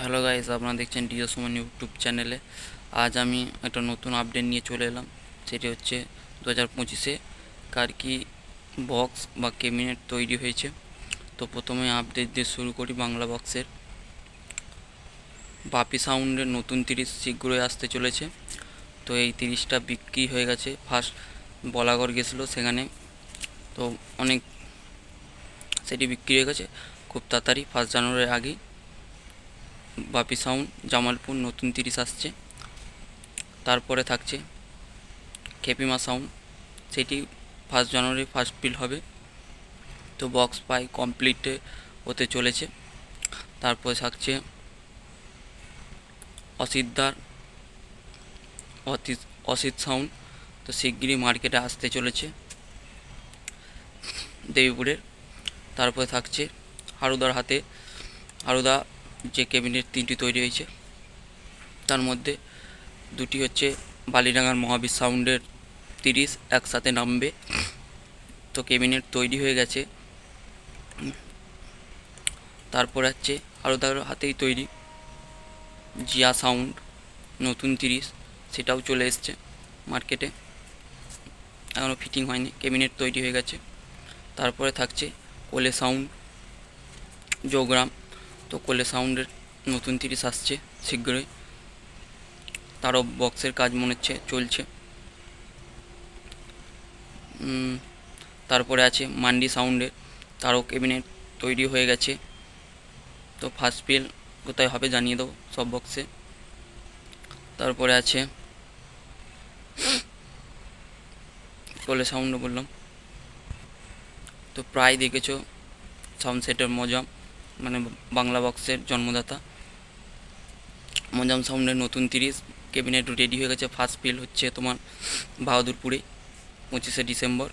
Hello guys, আপনারা দেখছেন deo Suman YouTube চ্যানেলে আজ আমি একটা নতুন আপডেট নিয়ে চলে এলাম, সেটি হচ্ছে দু হাজার পঁচিশে কার কি বক্স বা ক্যাবিনেট তৈরি হয়েছে। তো প্রথমে আপডেট দিয়ে শুরু করি বাংলা বক্সের বাপি সাউন্ডের নতুন তিরিশ শীঘ্রই আসতে চলেছে। তো এই তিরিশটা বিক্রি হয়ে গেছে। ফার্স্ট বলাগড় গেছিল সেখানে। তো অনেক সেটি বিক্রি হয়ে গেছে খুব তাড়াতাড়ি ফার্স্ট জানুয়ারির আগেই। বাপি সাউন্ড, জামালপুর, নতুন তিরিশ আসছে। তারপরে থাকছে খেপিমা সাউন্ড, সেটি ফার্স্ট জানুয়ারি ফার্স্ট বিল হবে। তো বক্স পাই কমপ্লিটে হতে চলেছে। তারপরে থাকছে অসিদ্ধার অতীত অসিত সাউন্ড, তো শিগগিরই মার্কেটে আসতে চলেছে দেবীপুরের। তারপরে থাকছে হারুদার হাতে, হারুদা যে ক্যাবিনেট তিনটি তৈরি হয়েছে, তার মধ্যে দুটি হচ্ছে বালিডাঙ্গার মহাবীর সাউন্ডের তিরিশ একসাথে নামবে। তো ক্যাবিনেট তৈরি হয়ে গেছে। তারপর হচ্ছে তার হাতেই তৈরি জিয়া সাউন্ড, নতুন তিরিশ, সেটাও চলে এসছে মার্কেটে। এখনও ফিটিং হয়নি, ক্যাবিনেট তৈরি হয়ে গেছে। তারপরে থাকছে কোলে সাউন্ড যোগরাম তো কোলে সাউন্ডের নতুন তিরিশ আসছে শীঘ্রই। তারও বক্সের কাজ মনে হচ্ছে, চলছে। তারপরে আছে মান্ডি সাউন্ডের তারও ক্যাবিনেট তৈরি হয়ে গেছে। তো ফার্স্ট বিল কোথায় হবে জানিয়ে দেবো সব বক্সে। তারপরে আছে কোলে সাউন্ড বললাম। তো প্রায় দেখেছ সাউন্ড সেটের মজা। মানে বাংলা বক্সের জন্মদাতা। মজাম সাউন্ডের নতুন তিরিশ, ক্যাবিনেট রেডি হয়ে গেছে ফার্স্ট ফিল হচ্ছে তোমার বাহাদুরপুরে, পঁচিশে ডিসেম্বর।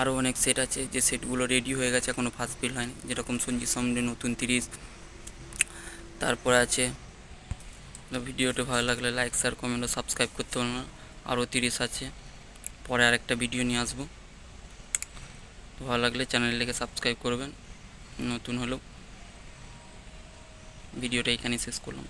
আরও অনেক সেট আছে, যে সেটগুলো রেডি হয়ে গেছে এখনও ফার্স্ট ফিল হয়নি। যেরকম সঞ্জিত সামনে নতুন তিরিশ। তারপরে আছে, ভিডিওটা ভালো লাগলে লাইক শেয়ার কমেন্ট ও সাবস্ক্রাইব করতে পারো না। আরও তিরিশ আছে, পরে আরেকটা ভিডিও নিয়ে আসব। ভালো লাগলে চ্যানেলটিকে সাবস্ক্রাইব করবেন। নতুন হলো। ভিডিওটা এখানেই শেষ করলাম।